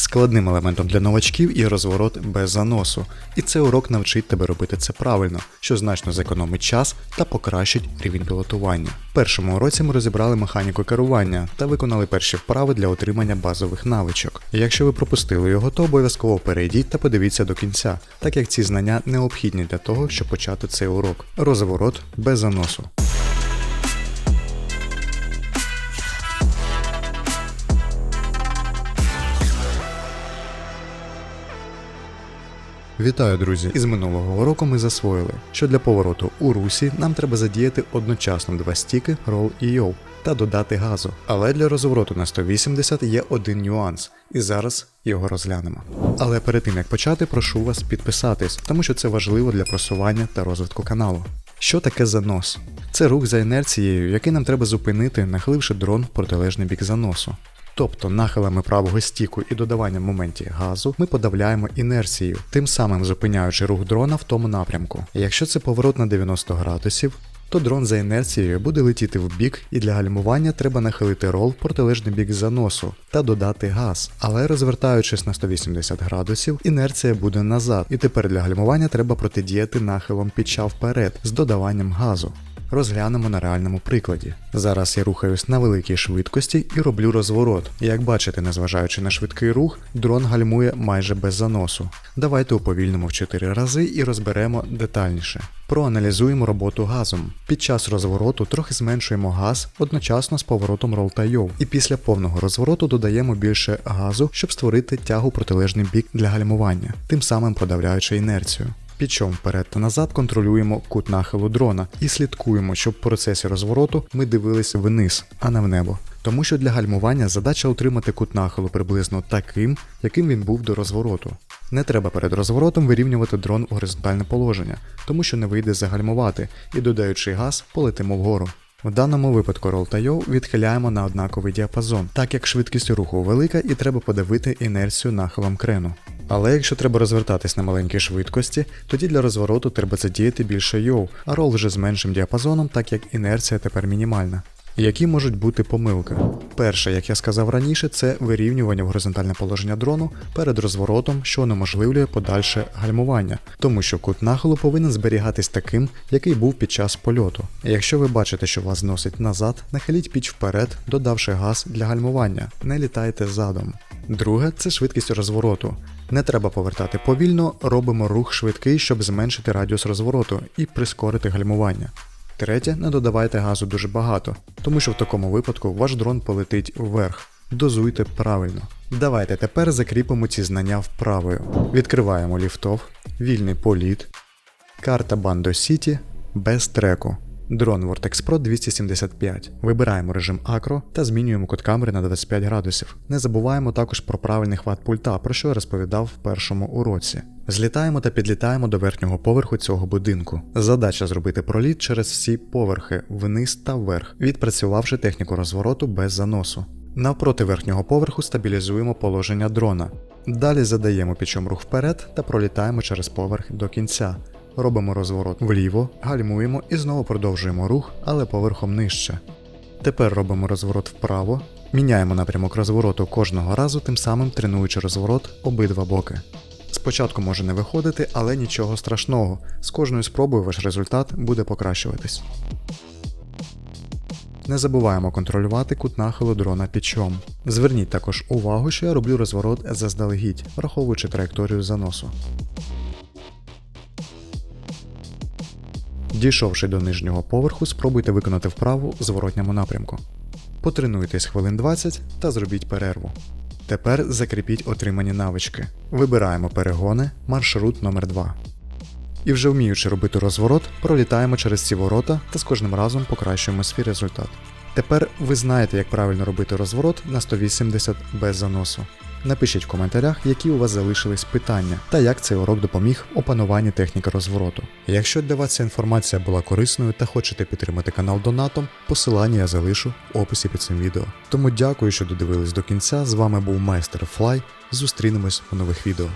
Складним елементом для новачків є розворот без заносу, і цей урок навчить тебе робити це правильно, що значно зекономить час та покращить рівень пілотування. В першому уроці ми розібрали механіку керування та виконали перші вправи для отримання базових навичок. Якщо ви пропустили його, то обов'язково перейдіть та подивіться до кінця, так як ці знання необхідні для того, щоб почати цей урок. Розворот без заносу. Вітаю, друзі! Із минулого уроку ми засвоїли, що для повороту у русі нам треба задіяти одночасно два стіки Roll і Yow та додати газу. Але для розвороту на 180 є один нюанс, і зараз його розглянемо. Але перед тим як почати, прошу вас підписатись, тому що це важливо для просування та розвитку каналу. Що таке занос? Це рух за інерцією, який нам треба зупинити, нахиливши дрон в протилежний бік заносу. Тобто нахилами правого стіку і додаванням моменті газу ми подавляємо інерцію, тим самим зупиняючи рух дрона в тому напрямку. Якщо це поворот на 90 градусів, то дрон за інерцією буде летіти в бік, і для гальмування треба нахилити рол в протилежний бік заносу та додати газ. Але розвертаючись на 180 градусів, інерція буде назад, і тепер для гальмування треба протидіяти нахилом підча вперед з додаванням газу. Розглянемо на реальному прикладі. Зараз я рухаюсь на великій швидкості і роблю розворот. Як бачите, незважаючи на швидкий рух, дрон гальмує майже без заносу. Давайте уповільнимо в 4 рази і розберемо детальніше. Проаналізуємо роботу газом. Під час розвороту трохи зменшуємо газ одночасно з поворотом рол та. І після повного розвороту додаємо більше газу, щоб створити тягу протилежний бік для гальмування, тим самим подавляючи інерцію. Пічом вперед та назад контролюємо кут нахилу дрона і слідкуємо, щоб в процесі розвороту ми дивились вниз, а не в небо. Тому що для гальмування задача утримати кут нахилу приблизно таким, яким він був до розвороту. Не треба перед розворотом вирівнювати дрон у горизонтальне положення, тому що не вийде загальмувати і додаючи газ, полетимо вгору. В даному випадку Roll та відхиляємо на однаковий діапазон, так як швидкість руху велика і треба подавити інерцію нахилом крену. Але якщо треба розвертатись на маленькій швидкості, тоді для розвороту треба задіяти більше йоу, а рол вже з меншим діапазоном, так як інерція тепер мінімальна. Які можуть бути помилки? Перше, як я сказав раніше, це вирівнювання в горизонтальне положення дрону перед розворотом, що унеможливлює подальше гальмування, тому що кут нахилу повинен зберігатись таким, який був під час польоту. Якщо ви бачите, що вас зносить назад, нахиліть піч вперед, додавши газ для гальмування, не літайте задом. Друге це швидкість розвороту. Не треба повертати повільно, робимо рух швидкий, щоб зменшити радіус розвороту і прискорити гальмування. Третє, не додавайте газу дуже багато, тому що в такому випадку ваш дрон полетить вверх. Дозуйте правильно. Давайте тепер закріпимо ці знання вправою. Відкриваємо ліфтов, вільний політ, карта Bando City без треку. Дрон Vortex Pro 275. Вибираємо режим акро та змінюємо кут камери на 25 градусів. Не забуваємо також про правильний хват пульта, про що я розповідав в першому уроці. Злітаємо та підлітаємо до верхнього поверху цього будинку. Задача зробити проліт через всі поверхи, вниз та вверх, відпрацювавши техніку розвороту без заносу. Навпроти верхнього поверху стабілізуємо положення дрона. Далі задаємо пічом рух вперед та пролітаємо через поверх до кінця. Робимо розворот вліво, гальмуємо і знову продовжуємо рух, але поверхом нижче. Тепер робимо розворот вправо, міняємо напрямок розвороту кожного разу, тим самим тренуючи розворот обидва боки. Спочатку може не виходити, але нічого страшного. З кожною спробою ваш результат буде покращуватись. Не забуваємо контролювати кут нахилу дрона пічом. Зверніть також увагу, що я роблю розворот заздалегідь, враховуючи траєкторію заносу. Дійшовши до нижнього поверху, спробуйте виконати вправу в зворотньому напрямку. Потренуйтесь хвилин 20 та зробіть перерву. Тепер закріпіть отримані навички. Вибираємо перегони, маршрут номер 2 І вже вміючи робити розворот, пролітаємо через ці ворота та з кожним разом покращуємо свій результат. Тепер ви знаєте, як правильно робити розворот на 180 без заносу. Напишіть в коментарях, які у вас залишились питання та як цей урок допоміг опануванні техніки розвороту. Якщо для вас ця інформація була корисною та хочете підтримати канал донатом, посилання я залишу в описі під цим відео. Тому дякую, що додивились до кінця. З вами був майстер Флай. Зустрінемось у нових відео.